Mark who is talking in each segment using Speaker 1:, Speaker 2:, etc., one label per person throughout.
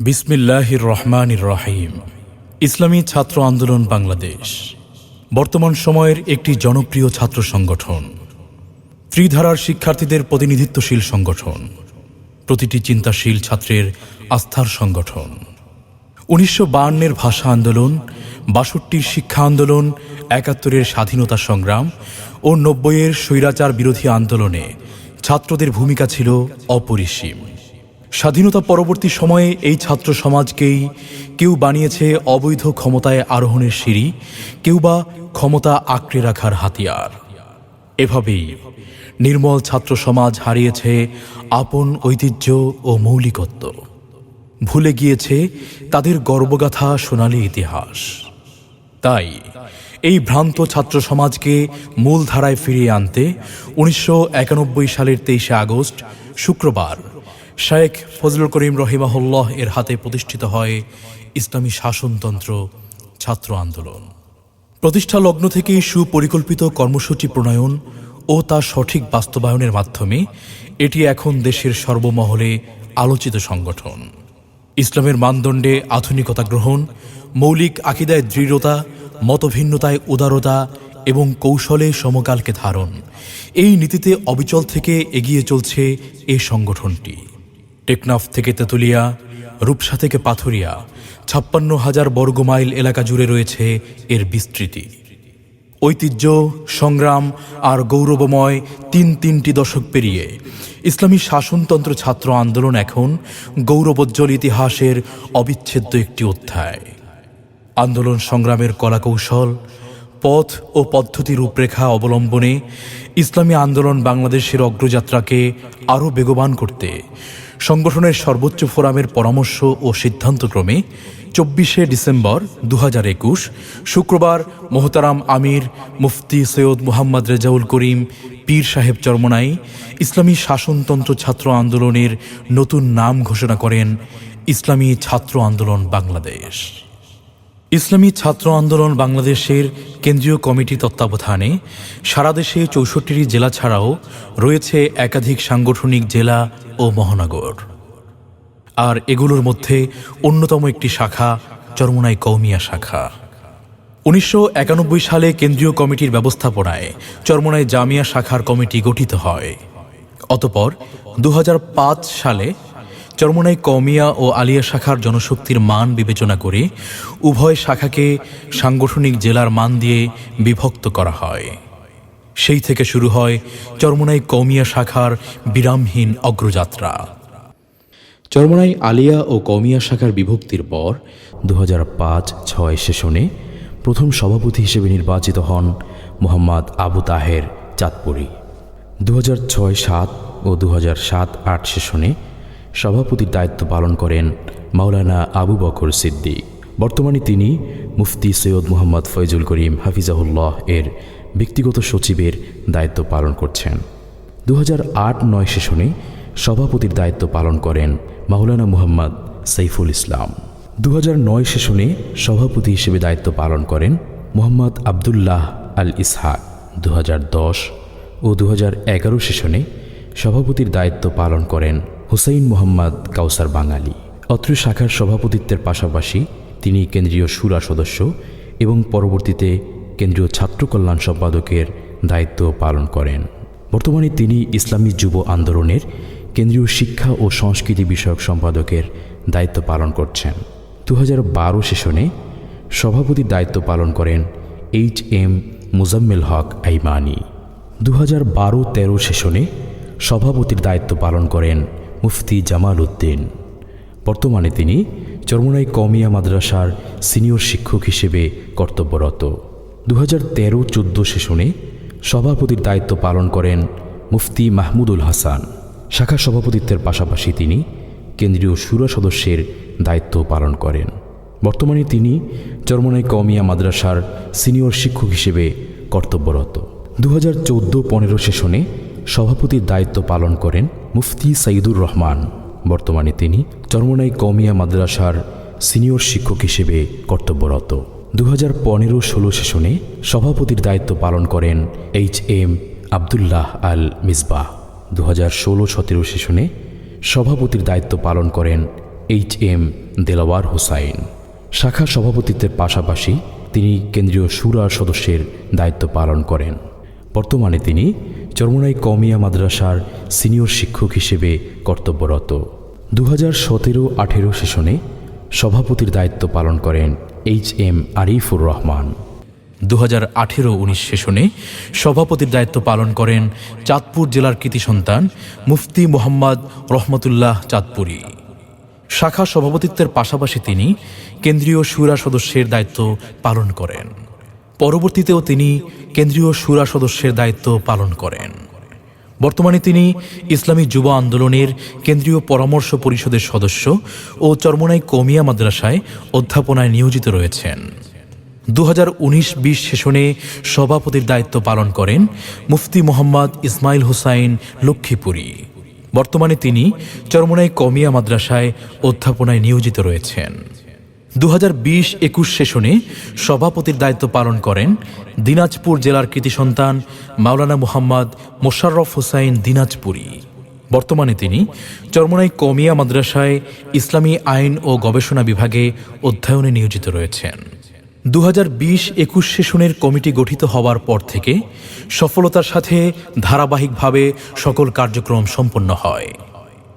Speaker 1: বিসমিল্লাহির রহমানির রহিম। ইসলামী ছাত্র আন্দোলন বাংলাদেশ। বর্তমান সময়ের একটি জনপ্রিয় ছাত্র সংগঠন। ত্রিধারার শিক্ষার্থীদের প্রতিনিধিত্বশীল সংগঠন। প্রতিটি চিন্তাশীল ছাত্রের আস্থার সংগঠন। উনিশশো বায়ান্নের ভাষা আন্দোলন, বাষট্টির শিক্ষা আন্দোলন, একাত্তরের স্বাধীনতা সংগ্রাম ও নব্বইয়ের স্বৈরাচার বিরোধী আন্দোলনে ছাত্রদের ভূমিকা ছিল অপরিসীম। স্বাধীনতা পরবর্তী সময়ে এই ছাত্র সমাজকেই কেউ বানিয়েছে অবৈধ ক্ষমতায় আরোহণের সিঁড়ি, কেউ বা ক্ষমতা আঁকড়ে রাখার হাতিয়ার। এভাবেই নির্মল ছাত্র সমাজ হারিয়েছে আপন ঐতিহ্য ও মৌলিকত্ব। ভুলে গিয়েছে তাদের গর্বগাথা সোনালী ইতিহাস। তাই এই ভ্রান্ত ছাত্র সমাজকে মূল ধারায় ফিরিয়ে আনতে উনিশশো একানব্বই সালের তেইশে আগস্ট, শুক্রবার শেখ ফজলুল করিম রহিমাহুল্লাহ এর হাতে প্রতিষ্ঠিত হয় ইসলামী শাসনতন্ত্র ছাত্র আন্দোলন। প্রতিষ্ঠা লগ্ন থেকেই সুপরিকল্পিত কর্মসূচি প্রণয়ন ও তা সঠিক বাস্তবায়নের মাধ্যমে এটি এখন দেশের সর্বমহলে আলোচিত সংগঠন। ইসলামের মানদণ্ডে আধুনিকতা গ্রহণ, মৌলিক আকিদায় দৃঢ়তা, মতভিন্নতায় উদারতা এবং কৌশলে সমকালকে ধারণ, এই নীতিতে অবিচল থেকে এগিয়ে চলছে এ সংগঠনটি। টেকনাফ থেকে তেতুলিয়া, রূপসা থেকে পাথুরিয়া, ছাপ্পান্ন হাজার বর্গমাইল এলাকা জুড়ে রয়েছে এর বিস্তৃতি। ঐতিহ্য, সংগ্রাম আর গৌরবময় তিন তিনটি দশক পেরিয়ে ইসলামী শাসনতন্ত্র ছাত্র আন্দোলন এখন গৌরবোজ্জ্বল ইতিহাসের অবিচ্ছেদ্য একটি অধ্যায়। আন্দোলন সংগ্রামের কলাকৌশল, পথ ও পদ্ধতি রূপরেখা অবলম্বনে ইসলামী আন্দোলন বাংলাদেশের অগ্রযাত্রাকে আরও বেগবান করতে সংগঠনের সর্বোচ্চ ফোরামের পরামর্শ ও সিদ্ধান্তক্রমে চব্বিশে ডিসেম্বর দু একুশ শুক্রবার মোহতারাম আমির, মুফতি সৈয়দ মুহাম্মদ রেজাউল করিম, পীর সাহেব চরমনাই, ইসলামী শাসনতন্ত্র ছাত্র আন্দোলনের নতুন নাম ঘোষণা করেন ইসলামী ছাত্র আন্দোলন বাংলাদেশ। ইসলামী ছাত্র আন্দোলন বাংলাদেশের কেন্দ্রীয় কমিটি তত্ত্বাবধানে সারা দেশে চৌষট্টিটি জেলা ছাড়াও রয়েছে একাধিক সাংগঠনিক জেলা ও মহানগর। আর এগুলোর মধ্যে অন্যতম একটি শাখা চরমোনাই কৌমিয়া শাখা। উনিশশো একানব্বই সালে কেন্দ্রীয় কমিটির ব্যবস্থাপনায় চরমোনাই জামিয়া শাখার কমিটি গঠিত হয়। অতপর দু হাজার পাঁচ সালে চরমোনাই কৌমিয়া ও আলিয়া শাখার জনশক্তির মান বিবেচনা করে উভয় শাখাকে সাংগঠনিক জেলার মান দিয়ে বিভক্ত করা হয়। সেই থেকে শুরু হয় চরমোনাই কৌমিয়া শাখার বিরামহীন অগ্রযাত্রা।
Speaker 2: চরমনাই আলিয়া ও কমিয়া শাখার বিভক্তির পর দু হাজার পাঁচ ছয় সেশনে প্রথম সভাপতি হিসেবে নির্বাচিত হন মোহাম্মদ আবু তাহের চাঁদপুরি। দু হাজার ছয় সাত ও দু হাজার সাত আট সেশনে সভাপতির দায়িত্ব পালন করেন মাওলানা আবু বকর সিদ্দিক। বর্তমানে তিনি মুফতি সৈয়দ মোহাম্মদ ফয়জুল করিম হাফিজাহুল্লাহ এর ব্যক্তিগত সচিবের দায়িত্ব পালন করছেন। দু আট নয় সেশনে সভাপতির দায়িত্ব পালন করেন মাওলানা মুহাম্মদ সাইফুল ইসলাম। দু নয় সেশনে সভাপতি হিসেবে দায়িত্ব পালন করেন মোহাম্মদ আবদুল্লাহ আল ইসহাক। দু ও দু সেশনে সভাপতির দায়িত্ব পালন করেন হুসাইন মোহাম্মদ কাউসার বাঙালি। অত্র শাখার সভাপতিত্বের পাশাপাশি তিনি কেন্দ্রীয় সুরা সদস্য এবং পরবর্তীতে কেন্দ্রীয় ছাত্র কল্যাণ সম্পাদকের দায়িত্ব পালন করেন। বর্তমানে তিনি ইসলামী যুব আন্দোলনের কেন্দ্রীয় শিক্ষা ও সংস্কৃতি বিষয়ক সম্পাদকের দায়িত্ব পালন করছেন। দু বারো সেশনে সভাপতির দায়িত্ব পালন করেন এইচ এম মুজাম্মেল হক আইমানি। দু হাজার বারো তেরো সেশনে সভাপতির দায়িত্ব পালন করেন মুফতি জামাল উদ্দিন। বর্তমানে তিনি চরমনাই কমিয়া মাদ্রাসার সিনিয়র শিক্ষক হিসেবে কর্তব্যরত। দু হাজার তেরো চোদ্দ সেশনে সভাপতির দায়িত্ব পালন করেন মুফতি মাহমুদুল হাসান। শাখা সভাপতিত্বের পাশাপাশি তিনি কেন্দ্রীয় সুরা সদস্যের দায়িত্ব পালন করেন। বর্তমানে তিনি চরমনাই কমিয়া মাদ্রাসার সিনিয়র শিক্ষক হিসেবে কর্তব্যরত। দু হাজার চোদ্দ পনেরো সেশনে সভাপতির দায়িত্ব পালন করেন মুফতি সাইদুর রহমান। বর্তমানে তিনি চরমনাই কমিয়া মাদ্রাসার সিনিয়র শিক্ষক হিসেবে কর্তব্যরত। দু হাজার পনেরো ষোলো সেশনে সভাপতির দায়িত্ব পালন করেন এইচ এম আবদুল্লাহ আল মিসবাহ। দু হাজার ষোলো সতেরো সেশনে সভাপতির দায়িত্ব পালন করেন এইচ এম দেলাওয়ার হোসাইন। শাখা সভাপতিত্বের পাশাপাশি তিনি কেন্দ্রীয় সুরার সদস্যের দায়িত্ব পালন করেন। বর্তমানে তিনি চরমনাই কমিয়া মাদ্রাসার সিনিয়র শিক্ষক হিসেবে কর্তব্যরত। দু হাজার সতেরো আঠেরো সেশনে সভাপতির দায়িত্ব পালন করেন এইচ এম আরিফুর রহমান।
Speaker 1: দু হাজার আঠেরো উনিশ সেশনে সভাপতির দায়িত্ব পালন করেন চাঁদপুর জেলার কৃতি সন্তান মুফতি মোহাম্মদ রহমতুল্লাহ চাঁদপুরি। শাখা সভাপতিত্বের পাশাপাশি তিনি কেন্দ্রীয় সুরা সদস্যের দায়িত্ব পালন করেন। পরবর্তীতেও তিনি কেন্দ্রীয় সুরা সদস্যের দায়িত্ব পালন করেন। বর্তমানে তিনি ইসলামী যুব আন্দোলনের কেন্দ্রীয় পরামর্শ পরিষদের সদস্য ও চরমনাই কমিয়া মাদ্রাসায় অধ্যাপনায় নিয়োজিত রয়েছেন। দু হাজার উনিশ বিশ সেশনে সভাপতির দায়িত্ব পালন করেন মুফতি মোহাম্মদ ইসমাইল হুসাইন লক্ষ্মীপুরী। বর্তমানে তিনি চরমনাই কমিয়া মাদ্রাসায় অধ্যাপনায় নিয়োজিত রয়েছেন। দু হাজার বিশ একুশ সেশনে সভাপতির দায়িত্ব পালন করেন দিনাজপুর জেলার কৃতি সন্তান মাওলানা মুহাম্মদ মোশাররফ হোসাইন দিনাজপুরী। বর্তমানে তিনি চরমনাই কমিয়া মাদ্রাসায় ইসলামী আইন ও গবেষণা বিভাগে অধ্যয়নে নিয়োজিত রয়েছেন। দু হাজার বিশ একুশ সেশনের কমিটি গঠিত হওয়ার পর থেকে সফলতার সাথে ধারাবাহিকভাবে সকল কার্যক্রম সম্পন্ন হয়।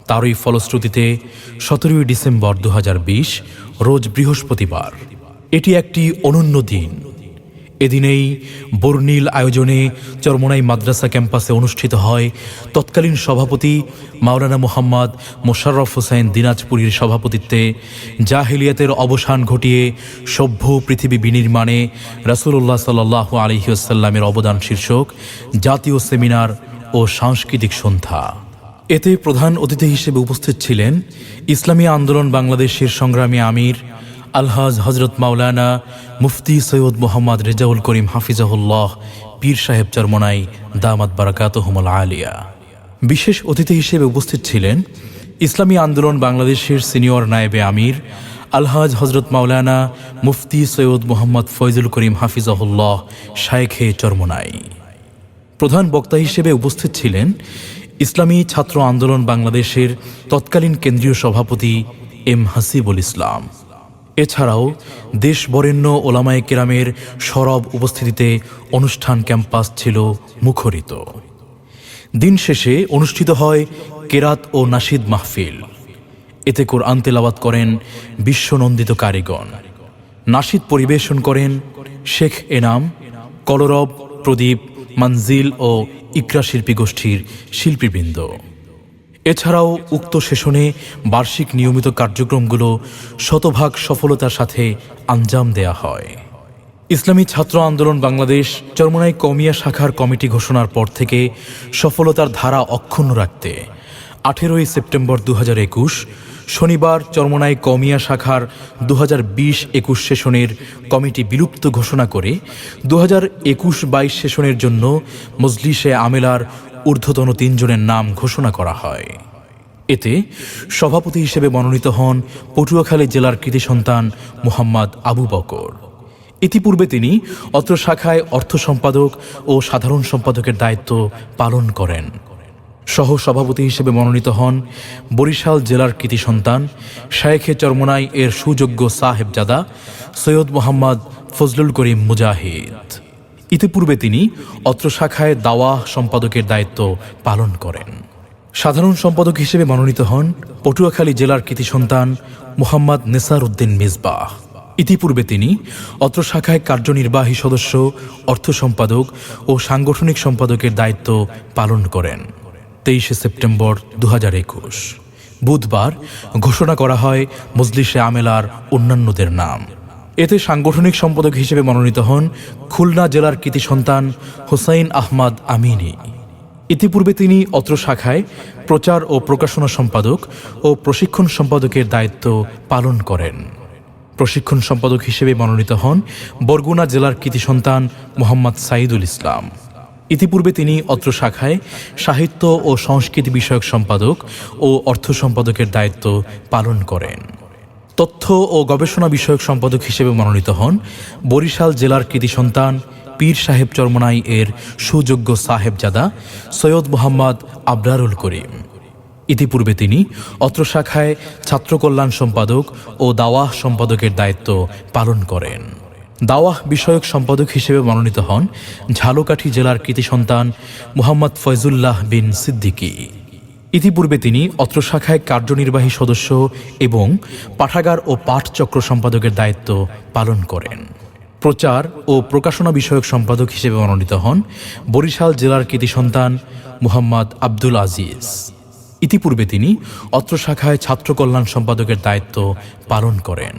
Speaker 1: তারই ফলশ্রুতিতে সতেরোই ডিসেম্বর দু হাজার বিশ রোজ বৃহস্পতিবার। এটি একটি অনন্য দিন। এদিনেই বর্ণিল আয়োজনে চরমোনাই মাদ্রাসা ক্যাম্পাসে অনুষ্ঠিত হয় তৎকালীন সভাপতি মাওলানা মোহাম্মদ মোশাররফ হোসেন দিনাজপুরীর সভাপতিত্বে জাহিলিয়াতের অবসান ঘটিয়ে সভ্য পৃথিবী বিনির্মাণে রাসূলুল্লাহ সাল্লাহ আলহিউসাল্লামের অবদান শীর্ষক জাতীয় সেমিনার ও সাংস্কৃতিক সন্ধ্যা। এতে প্রধান অতিথি হিসেবে উপস্থিত ছিলেন ইসলামী আন্দোলন বাংলাদেশের সংগ্রামী আমির আলহাজ হজরত মাওলানা মুফতি সৈয়দ মোহাম্মদ রেজাউল করিম হাফিজাহুল্লাহ পীর সাহেব চরমনাই দামাত বারাকাতহমল আলিয়া। বিশেষ অতিথি হিসেবে উপস্থিত ছিলেন ইসলামী আন্দোলন বাংলাদেশের সিনিয়র নায়েবে আমির আলহাজ হজরত মাওলানা মুফতি সৈয়দ মোহাম্মদ ফয়জুল করিম হাফিজাহুল্লাহ শায়েখে চরমনাই। প্রধান বক্তা হিসেবে উপস্থিত ছিলেন ইসলামী ছাত্র আন্দোলন বাংলাদেশের তৎকালীন কেন্দ্রীয় সভাপতি এম হাসিবুল ইসলাম। এছাড়াও দেশ বরেণ্য ওলামায়ে কেরামের সরব উপস্থিতিতে অনুষ্ঠান ক্যাম্পাস ছিল মুখরিত। দিন শেষে অনুষ্ঠিত হয় কেরাত ও নাসিদ মাহফিল। এতে কোরআন তেলাওয়াত করেন বিশ্বনন্দিত কারিগণ। নাসিদ পরিবেশন করেন শেখ এনাম, কলরব প্রদীপ মানজিল ও ইকরা শিল্পী গোষ্ঠীর শিল্পীবৃন্দ। এছাড়াও উক্ত সেশনে বার্ষিক নিয়মিত কার্যক্রমগুলো শতভাগ সফলতার সাথে আঞ্জাম দেয়া হয়। ইসলামী ছাত্র আন্দোলন বাংলাদেশ চরমনাই কমিয়া শাখার কমিটি ঘোষণার পর থেকে সফলতার ধারা অক্ষুণ্ণ রাখতে আঠেরোই সেপ্টেম্বর দু একুশ শনিবার চরমনাই কমিয়া শাখার দু হাজার বিশ একুশ সেশনের কমিটি বিলুপ্ত ঘোষণা করে দু হাজার একুশ বাইশ সেশনের জন্য মজলিসে আমেলার ঊর্ধ্বতন তিনজনের নাম ঘোষণা করা হয়। এতে সভাপতি হিসেবে মনোনীত হন পটুয়াখালী জেলার কৃতি সন্তান মোহাম্মদ আবু বকর। ইতিপূর্বে তিনি অত্র শাখায় অর্থ সম্পাদক ও সাধারণ সম্পাদকের দায়িত্ব পালন করেন। সহ সভাপতি হিসেবে মনোনীত হন বরিশাল জেলার কৃতি সন্তান শায়েখে চরমনাই এর সুযোগ্য সাহেবজাদা সৈয়দ মোহাম্মদ ফজলুল করিম মুজাহিদ। ইতিপূর্বে তিনি অত্র শাখায় দাওয়া সম্পাদকের দায়িত্ব পালন করেন। সাধারণ সম্পাদক হিসেবে মনোনীত হন পটুয়াখালী জেলার কৃতি সন্তান মোহাম্মদ নেসার উদ্দিন মিসবাহ। ইতিপূর্বে তিনি অত্র শাখায় কার্যনির্বাহী সদস্য, অর্থ সম্পাদক ও সাংগঠনিক সম্পাদকের দায়িত্ব পালন করেন। তেইশে সেপ্টেম্বর দু হাজার একুশ। বুধবার ঘোষণা করা হয় মজলিসে আমেলার অন্যান্যদের নাম। এতে সাংগঠনিক সম্পাদক হিসেবে মনোনীত হন খুলনা জেলার কৃতি সন্তান হোসাইন আহমদ আমিনী। ইতিপূর্বে তিনি অত্র শাখায় প্রচার ও প্রকাশনা সম্পাদক ও প্রশিক্ষণ সম্পাদকের দায়িত্ব পালন করেন। প্রশিক্ষণ সম্পাদক হিসেবে মনোনীত হন বরগুনা জেলার কৃতি সন্তান মোহাম্মদ সাইদুল ইসলাম। ইতিপূর্বে তিনি অত্র শাখায় সাহিত্য ও সংস্কৃতি বিষয়ক সম্পাদক ও অর্থ সম্পাদকের দায়িত্ব পালন করেন। তথ্য ও গবেষণা বিষয়ক সম্পাদক হিসেবে মনোনীত হন বরিশাল জেলার কৃতি সন্তান পীর সাহেব চরমনাই এর সুযোগ্য সাহেবজাদা সৈয়দ মোহাম্মদ আবরারুল করিম। ইতিপূর্বে তিনি অত্র শাখায় ছাত্রকল্যাণ সম্পাদক ও দাওয়াহ সম্পাদকের দায়িত্ব পালন করেন। দাওয়াহ বিষয়ক সম্পাদক হিসেবে মনোনীত হন ঝালকাঠি জেলার কৃতি সন্তান মুহাম্মদ ফয়জুল্লাহ বিন সিদ্দিকী। ইতিপূর্বে তিনি অত্র শাখায় কার্যনির্বাহী সদস্য এবং পাঠাগার ও পাঠচক্র সম্পাদকের দায়িত্ব পালন করেন। প্রচার ও প্রকাশনা বিষয়ক সম্পাদক হিসেবে মনোনীত হন বরিশাল জেলার কৃতি সন্তান মুহাম্মদ আব্দুল আজিজ। ইতিপূর্বে তিনি অত্র শাখায় ছাত্র কল্যাণ সম্পাদকের দায়িত্ব পালন করেন।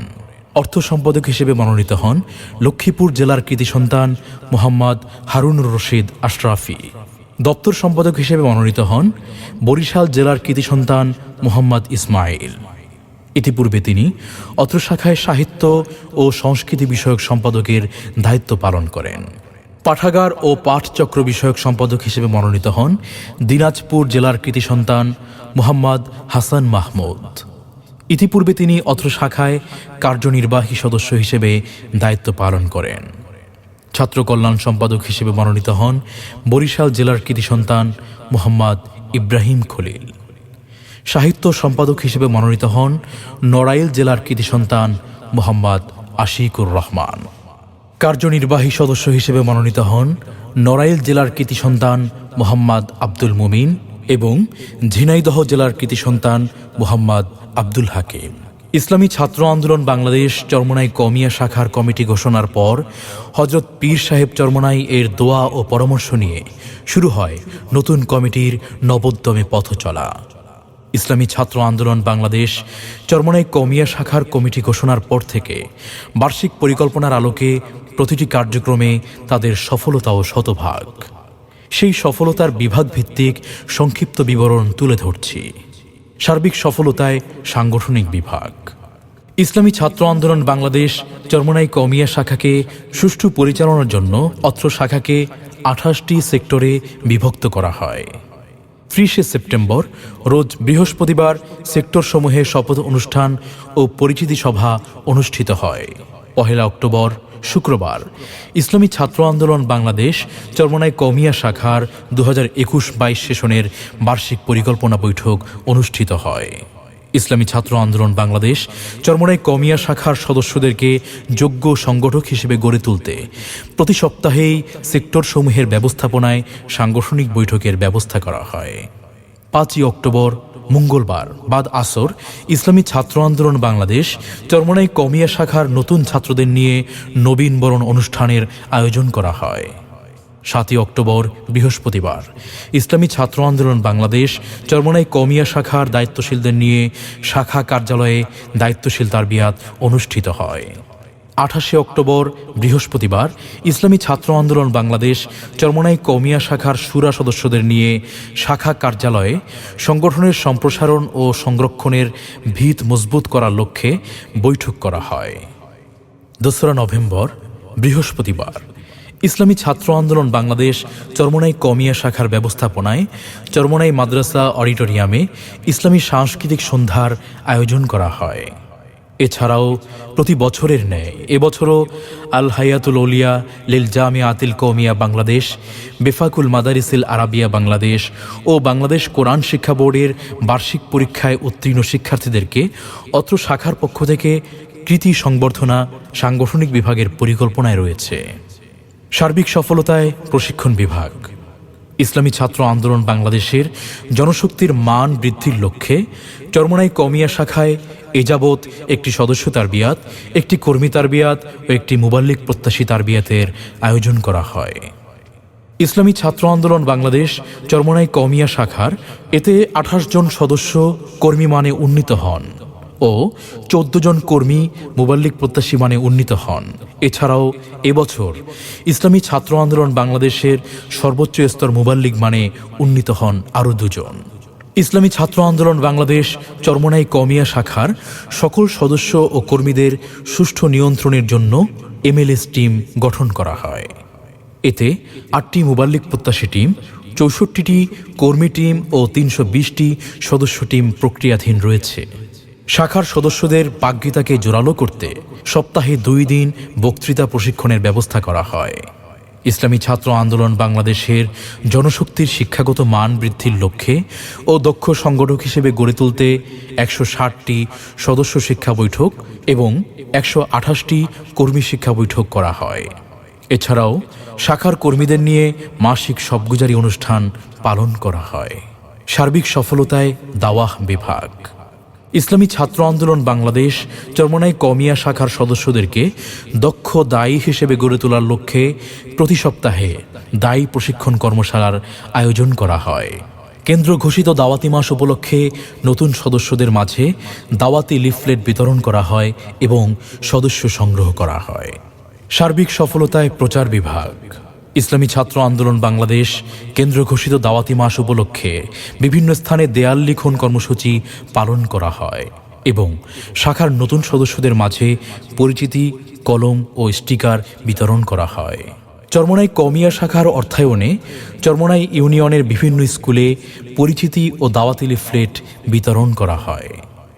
Speaker 1: অর্থ সম্পাদক হিসেবে মনোনীত হন লক্ষ্মীপুর জেলার কৃতি সন্তান মোহাম্মদ হারুনুর রশিদ আশরাফি। দপ্তর সম্পাদক হিসেবে মনোনীত হন বরিশাল জেলার কৃতি সন্তান মোহাম্মদ ইসমাইল। ইতিপূর্বে তিনি অত্র শাখায় সাহিত্য ও সংস্কৃতি বিষয়ক সম্পাদকের দায়িত্ব পালন করেন। পাঠাগার ও পাঠচক্র বিষয়ক সম্পাদক হিসেবে মনোনীত হন দিনাজপুর জেলার কৃতি সন্তান মোহাম্মদ হাসান মাহমুদ। ইতিপূর্বে তিনি অত্র শাখায় কার্যনির্বাহী সদস্য হিসেবে দায়িত্ব পালন করেন। ছাত্র কল্যাণ সম্পাদক হিসেবে মনোনীত হন বরিশাল জেলার কৃতি সন্তান মোহাম্মদ ইব্রাহিম খলিল। সাহিত্য সম্পাদক হিসেবে মনোনীত হন নড়াইল জেলার কৃতি সন্তান মোহাম্মদ আশিকুর রহমান। কার্যনির্বাহী সদস্য হিসেবে মনোনীত হন নড়াইল জেলার কৃতি সন্তান মোহাম্মদ আব্দুল মুমিন এবং ঝিনাইদহ জেলার কৃতি সন্তান মোহাম্মদ আব্দুল হাকিম। ইসলামী ছাত্র আন্দোলন বাংলাদেশ চরমনাই কমিয়া শাখার কমিটি ঘোষণার পর হজরত পীর সাহেব চরমনাই এর দোয়া ও পরামর্শ নিয়ে শুরু হয় নতুন কমিটির নবোদ্যমে পথ চলা ইসলামী ছাত্র আন্দোলন বাংলাদেশ চরমনাই কমিয়া শাখার কমিটি ঘোষণার পর থেকে বার্ষিক পরিকল্পনার আলোকে প্রতিটি কার্যক্রমে তাদের সফলতা ও শতভাগ। সেই সফলতার বিভাগ ভিত্তিক সংক্ষিপ্ত বিবরণ তুলে ধরছি। সার্বিক সফলতায় সাংগঠনিক বিভাগ। ইসলামী ছাত্র আন্দোলন বাংলাদেশ চরমনাই কমিয়া শাখাকে সুষ্ঠু পরিচালনার জন্য অত্র শাখাকে আঠাশটি সেক্টরে বিভক্ত করা হয়। ত্রিশে সেপ্টেম্বর, রোজ বৃহস্পতিবার সেক্টরসমূহে শপথ অনুষ্ঠান ও পরিচিতি সভা অনুষ্ঠিত হয়। পহেলা অক্টোবর শুক্রবার। ইসলামী ছাত্র আন্দোলন বাংলাদেশ চরমনাই কমিয়া শাখার দু হাজার একুশ বাইশ সেশনের বার্ষিক পরিকল্পনা বৈঠক অনুষ্ঠিত হয়। ইসলামী ছাত্র আন্দোলন বাংলাদেশ চরমনাই কমিয়া শাখার সদস্যদেরকে যোগ্য সংগঠক হিসেবে গড়ে তুলতে প্রতি সপ্তাহেই সেক্টরসমূহের ব্যবস্থাপনায় সাংগঠনিক বৈঠকের ব্যবস্থা করা হয়। পাঁচই অক্টোবর মঙ্গলবার, বাদ আসর, ইসলামী ছাত্র আন্দোলন বাংলাদেশ, চরমনাই কমিয়া শাখার নতুন ছাত্রদের নিয়ে নবীন বরণ অনুষ্ঠানের আয়োজন করা হয়। সাতই অক্টোবর, বৃহস্পতিবার, ইসলামী ছাত্র আন্দোলন বাংলাদেশ, চরমনাই কমিয়া শাখার দায়িত্বশীলদের নিয়ে শাখা কার্যালয়ে দায়িত্বশীল তার তারবিয়াত অনুষ্ঠিত হয়। আঠাশে অক্টোবর, বৃহস্পতিবার, ইসলামী ছাত্র আন্দোলন বাংলাদেশ, চরমনাই কমিয়া শাখার সুরা সদস্যদের নিয়ে শাখা কার্যালয়ে সংগঠনের সম্প্রসারণ ও সংরক্ষণের ভিত মজবুত করার লক্ষ্যে বৈঠক করা হয়। দোসরা নভেম্বর, বৃহস্পতিবার, ইসলামী ছাত্র আন্দোলন বাংলাদেশ, চরমনাই কমিয়া শাখার ব্যবস্থাপনায় চরমনাই মাদ্রাসা অডিটোরিয়ামে ইসলামী সাংস্কৃতিক সন্ধ্যার আয়োজন করা হয়। এছাড়াও প্রতি বছরের ন্যায়, এবছরও আল হায়াতুল ওলিয়া লিল জামিয়া আতিল কৌমিয়া বাংলাদেশ, বেফাকুল মাদারিসিল আরাবিয়া বাংলাদেশ ও বাংলাদেশ কোরআন শিক্ষা বোর্ডের বার্ষিক পরীক্ষায় উত্তীর্ণ শিক্ষার্থীদেরকে অত্র শাখার পক্ষ থেকে কৃতি সংবর্ধনা সাংগঠনিক বিভাগের পরিকল্পনায় রয়েছে। সার্বিক সফলতায় প্রশিক্ষণ বিভাগ। ইসলামী ছাত্র আন্দোলন বাংলাদেশের জনশক্তির মান বৃদ্ধির লক্ষ্যে চরমনাই কমিয়া শাখায় এযাবৎ একটি সদস্য তার বিয়াত একটি কর্মী তারবিয়াত ও একটি মুবাল্লিক প্রত্যাশী তার বিয়াতের আয়োজন করা হয়। ইসলামী ছাত্র আন্দোলন বাংলাদেশ চরমনাই কমিয়া শাখার, এতে আঠাশ জন সদস্য কর্মী মানে উন্নীত হন ও চোদ্দ জন কর্মী মুবাল্লিক প্রত্যাশী মানে উন্নীত হন। এছাড়াও এবছর ইসলামী ছাত্র আন্দোলন বাংলাদেশের সর্বোচ্চ স্তর মুবাল্লিক মানে উন্নীত হন আরও দুজন। ইসলামী ছাত্র আন্দোলন বাংলাদেশ চরমনাই কমিয়া শাখার সকল সদস্য ও কর্মীদের সুষ্ঠু নিয়ন্ত্রণের জন্য এমএলএস টিম গঠন করা হয়। এতে আটটি মোবাল্লিক প্রত্যাশী টিম, চৌষট্টিটি কর্মী টিম ও তিনশো বিশটি সদস্য টিম প্রক্রিয়াধীন রয়েছে। শাখার সদস্যদের বাগ্যিতাকে জোরালো করতে সপ্তাহে দুই দিন বক্তৃতা প্রশিক্ষণের ব্যবস্থা করা হয়। ইসলামী ছাত্র আন্দোলন বাংলাদেশের জনশক্তির শিক্ষাগত মান বৃদ্ধির লক্ষ্যে ও দক্ষ সংগঠক হিসেবে গড়ে তুলতে একশো ষাটটি সদস্য শিক্ষা বৈঠক এবং একশো আঠাশটি কর্মী শিক্ষা বৈঠক করা হয়। এছাড়াও শাখার কর্মীদের নিয়ে মাসিক সবগুজারি অনুষ্ঠান পালন করা হয়। সার্বিক সফলতায় দাওয়াহ বিভাগ। ইসলামী ছাত্র আন্দোলন বাংলাদেশ চরমনাই কমিয়া শাখার সদস্যদেরকে দক্ষ দায়ী হিসেবে গড়ে তোলার লক্ষ্যে প্রতি সপ্তাহে দায়ী প্রশিক্ষণ কর্মশালার আয়োজন করা হয়। কেন্দ্র ঘোষিত দাওয়াতি মাস উপলক্ষে নতুন সদস্যদের মাঝে দাওয়াতি লিফলেট বিতরণ করা হয় এবং সদস্য সংগ্রহ করা হয়। সার্বিক সফলতায় প্রচার বিভাগ। ইসলামী ছাত্র আন্দোলন বাংলাদেশ কেন্দ্র ঘোষিত দাওয়াতি মাস উপলক্ষে বিভিন্ন স্থানে দেয়াল লিখন কর্মসূচি পালন করা হয় এবং শাখার নতুন সদস্যদের মাঝে পরিচিতি, কলম ও স্টিকার বিতরণ করা হয়। চরমনাই কমিয়া শাখার অর্থায়নে চরমনাই ইউনিয়নের বিভিন্ন স্কুলে পরিচিতি ও দাওয়াতি লিফলেট বিতরণ করা হয়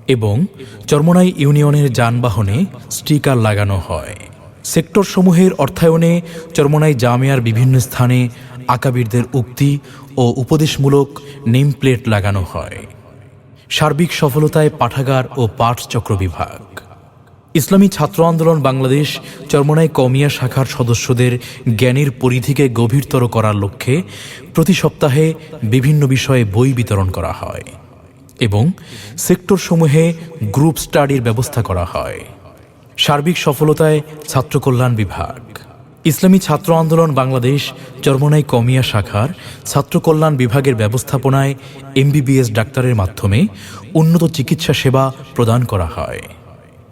Speaker 1: এবং চর্মনাই ইউনিয়নের যানবাহনে স্টিকার লাগানো হয়। সেক্টর সমূহের অর্থায়নে চরমনাই জামিয়ার বিভিন্ন স্থানে আকাবিরদের উক্তি ও উপদেশমূলক নেম প্লেট লাগানো হয়। সার্বিক সফলতায় পাঠাগার ও পাঠচক্র বিভাগ। ইসলামী ছাত্র আন্দোলন বাংলাদেশ চরমনাই কমিয়া শাখার সদস্যদের জ্ঞানের পরিধিকে গভীরতর করার লক্ষ্যে প্রতি সপ্তাহে বিভিন্ন বিষয়ে বই বিতরণ করা হয় এবং সেক্টরসমূহে গ্রুপ স্টাডির ব্যবস্থা করা হয়। সার্বিক সফলতায় ছাত্র কল্যাণ বিভাগ। ইসলামী ছাত্র আন্দোলন বাংলাদেশ চরমনাই কমিয়া শাখার ছাত্র কল্যাণ বিভাগের ব্যবস্থাপনায় এমবিবিএস ডাক্তারের মাধ্যমে উন্নত চিকিৎসা সেবা প্রদান করা হয়।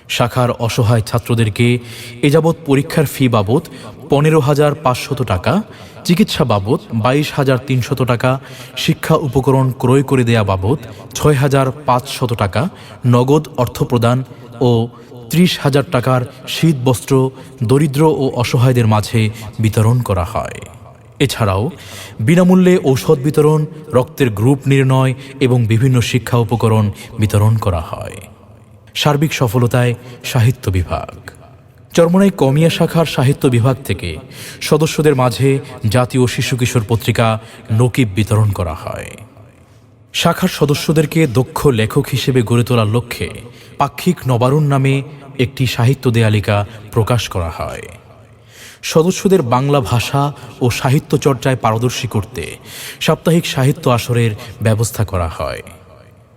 Speaker 1: শাখার অসহায় ছাত্রদেরকে এযাবৎ পরীক্ষার ফি বাবদ পনেরো হাজার পাঁচশত টাকা, চিকিৎসা বাবদ বাইশ হাজার তিনশত টাকা, শিক্ষা উপকরণ ক্রয় করে দেয়া বাবদ ছয় হাজার পাঁচশত টাকা নগদ অর্থ প্রদান ও ত্রিশ হাজার টাকার শীত বস্ত্র দরিদ্র ও অসহায়দের মাঝে বিতরণ করা হয়। এছাড়াও, বিনামূল্যে ঔষধ বিতরণ, রক্তের গ্রুপ নির্ণয় এবং বিভিন্ন শিক্ষা উপকরণ বিতরণ করা হয়। সার্বিক সফলতায় সাহিত্য বিভাগ। চরমনাই কমিয়া শাখার সাহিত্য বিভাগ থেকে সদস্যদের মাঝে জাতীয় শিশু কিশোর পত্রিকা নকিব বিতরণ করা হয়। শাখার সদস্যদেরকে দক্ষ লেখক হিসেবে গড়ে তোলার লক্ষ্যে পাক্ষিক নবারুণ নামে একটি সাহিত্য দেয়ালিকা প্রকাশ করা হয়। সদস্যদের বাংলা ভাষা ও সাহিত্য চর্চায় পারদর্শী করতে সাপ্তাহিক সাহিত্য আসরের ব্যবস্থা করা হয়।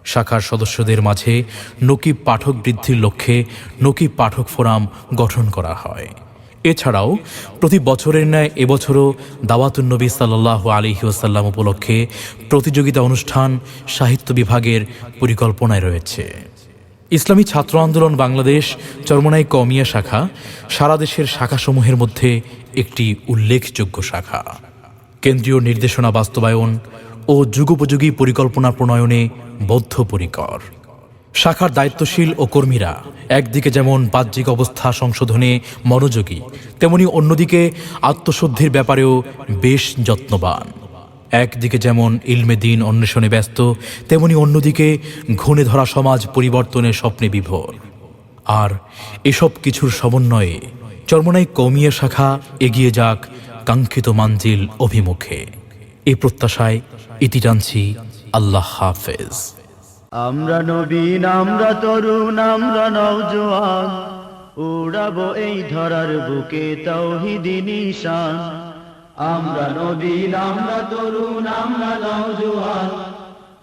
Speaker 1: শাখার সদস্যদের মাঝে নকিব পাঠক বৃদ্ধির লক্ষ্যে নকিব পাঠক ফোরাম গঠন করা হয়। এছাড়াও প্রতি বছরের ন্যায় এবছরও দাওয়াতুন্নবী সাল্লাহ আলিহি ওসাল্লাম উপলক্ষে প্রতিযোগিতা অনুষ্ঠান সাহিত্য বিভাগের পরিকল্পনায় রয়েছে। ইসলামী ছাত্র আন্দোলন বাংলাদেশ চরমনাই কমিয়া শাখা সারা দেশের শাখাসমূহের মধ্যে একটি উল্লেখযোগ্য শাখা। কেন্দ্রীয় নির্দেশনা বাস্তবায়ন ও যুগোপযোগী পরিকল্পনা প্রণয়নে বদ্ধপরিকর। শাখার দায়িত্বশীল ও কর্মীরা একদিকে যেমন বাহ্যিক অবস্থা সংশোধনে মনোযোগী, তেমনি অন্যদিকে আত্মশুদ্ধির ব্যাপারেও বেশ যত্নবান। একদিকে যেমন ইলমে দিন অন্বেষণে ব্যস্ত, তেমনি অন্যদিকে ঘুণে ধরা সমাজ পরিবর্তনের স্বপ্নে বিভোর। আর এসব কিছুর সমন্বয়ে চর্মনাই কৌমিয়া শাখা এগিয়ে যাক কাঙ্ক্ষিত মানজিল অভিমুখে। এ প্রত্যাশায় ইতি টানছি আল্লাহ হাফেজ।
Speaker 3: আমরা নবীন আমরা তরুণ, আমরা নওজোয়ান, উড়াবো এই ধরার বুকে তৌহিদি নিশান। আমরা নবীন আমরা তরুণ, আমরা নওজোয়ান।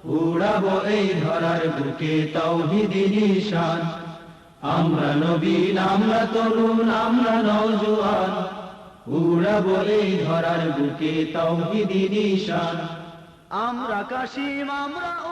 Speaker 3: উড়াবো এই ধরার বুকে তৌহিদি নিশান। আমরা নবীন আমরা তরুণ, আমরা নওজোয়ান। উড়াবো এই ধরার বুকে তৌহিদি নিশান। আমরা কাশিম, আমরা